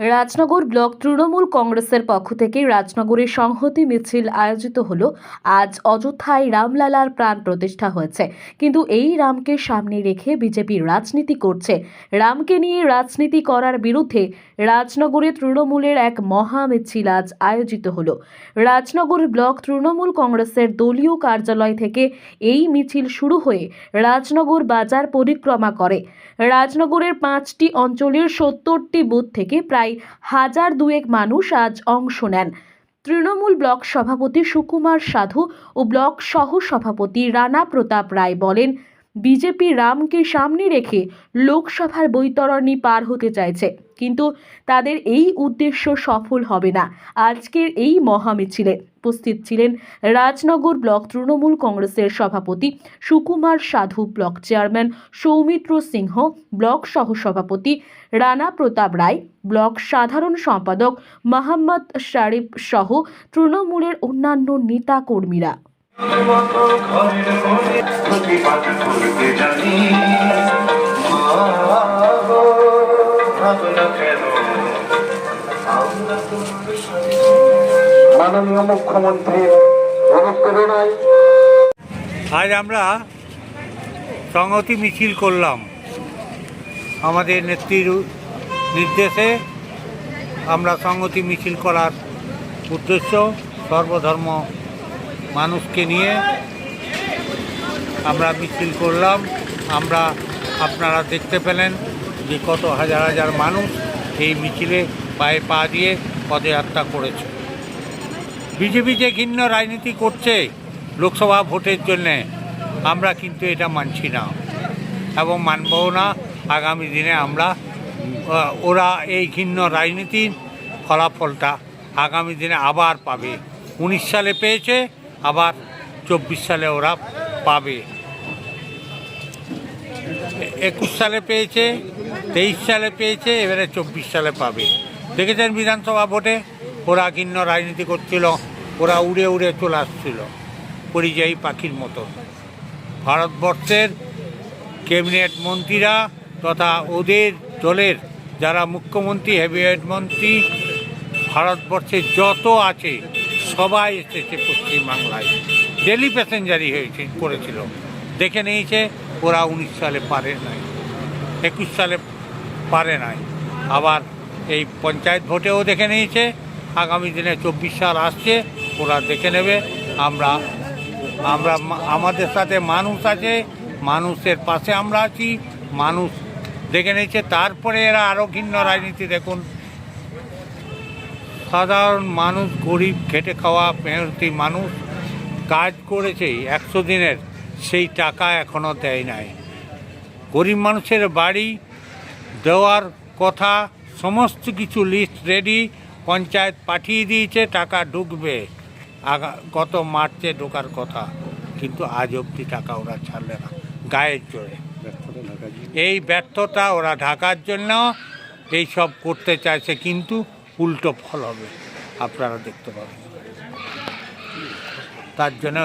Rajnagar block Trinamool কংগ্রেসের পক্ষ থেকে রাজনগরে সংহতি মিছিল আয়োজিত হল। আজ অযোধ্যায় রামলালার প্রাণ প্রতিষ্ঠা হয়েছে। কিন্তু এই রামকে সামনে রেখে বিজেপি রাজনীতি করছে। রামকে নিয়ে রাজনীতি করার বিরুদ্ধে রাজনগরে তৃণমূলের এক মহা মিছিল আজ আয়োজিত হল। রাজনগর ব্লক তৃণমূল কংগ্রেসের দলীয় কার্যালয় থেকে এই মিছিল শুরু হয়ে রাজনগর বাজার পরিক্রমা করে। রাজনগরের পাঁচটি অঞ্চলের সত্তরটি বুথ থেকে প্রায় হাজার দুয়েক মানুষ আজ অংশ নেন। তৃণমূল ব্লক সভাপতি সুকুমার সাধু ও ব্লক সহ সভাপতি রানা প্রতাপ রায় বলেন, বিজেপি রামকে সামনে রেখে লোকসভার বৈতরণী পার হতে চাইছে। কিন্তু তাদের এই উদ্দেশ্য সফল হবে না। আজকের এই মহামিছিলে উপস্থিত ছিলেন রাজনগর ব্লক তৃণমূল কংগ্রেসের সভাপতি Sukumar Sadhu block chairman Soumitra Singha, block সহসভাপতি রানা প্রতাপ রায়, ব্লক সাধারণ সম্পাদক মোহাম্মদ শারিফ সহ তৃণমূলের অন্যান্য নেতা কর্মীরা আজ আমরা সংহতি মিছিল করলাম। আমাদের নেত্রীর নির্দেশে আমরা সংহতি মিছিল করার উদ্দেশ্য সর্বধর্ম মানুষকে নিয়ে আমরা মিছিল করলাম। আমরা আপনারা দেখতে পেলেন যে কত হাজার হাজার মানুষ এই মিছিলে পায়ে পা দিয়ে পদযাত্রা করেছে। বিজেপি যে ঘিন্ন রাজনীতি করছে লোকসভা ভোটের জন্যে, আমরা কিন্তু এটা মানছি না এবং মানবও না। আগামী দিনে আমরা ওরা এই ঘিন্ন রাজনীতির ফলাফলটা আগামী দিনে আবার পাবে। উনিশ সালে পেয়েছে, আবার চব্বিশ সালে ওরা পাবে। একুশ সালে পেয়েছে, তেইশ সালে পেয়েছে, এবারে চব্বিশ সালে পাবে। দেখেছেন বিধানসভা ভোটে? ওরা ঘিন্ন রাজনীতি করছিল, ওরা উড়ে উড়ে চলে আসছিল, পরিযায়ী পাখির মতো। ভারতবর্ষের ক্যাবিনেট মন্ত্রীরা তথা ওদের দলের যারা মুখ্যমন্ত্রী হেভিওয়েট মন্ত্রী, ভারতবর্ষে যত আছে, সবাই এসেছে পশ্চিমবাংলায়। ডেলি প্যাসেঞ্জারই হয়েছে, করেছিল। দেখে নিয়েছে, ওরা উনিশ সালে পারে নাই, একুশ সালে পারে নাই। আবার এই পঞ্চায়েত ভোটেও দেখে নিয়েছে। আগামী দিনে চব্বিশ সাল আসছে, ওরা দেখে নেবে। আমরা আমরা আমাদের সাথে মানুষ আছে, মানুষের পাশে আমরা আছি, মানুষ দেখে নিয়েছে। তারপরে এরা আরও ঘিন্ন রাজনীতি দেখুন। সাধারণ মানুষ, গরিব, খেটে খাওয়া, মেহনতি মানুষ কাজ করেছে একশো দিনের, সেই টাকা এখনও দেয় নাই। গরিব মানুষের বাড়ি দেওয়ার কথা সমস্ত কিছু লিস্ট রেডি পঞ্চায়েত পাঠিয়ে দিয়েছে টাকা ঢুকবে। আগা গত মার্চে ঢোকার কথা কিন্তু আজ অবধি টাকা ওরা ছাড়লে না গায়ের জোরে। এই ব্যর্থতা ওরা ঢাকার জন্য এই সব করতে চাইছে কিন্তু উল্টো ফল হবে। আপনারা দেখতে পাবেন। তার জন্য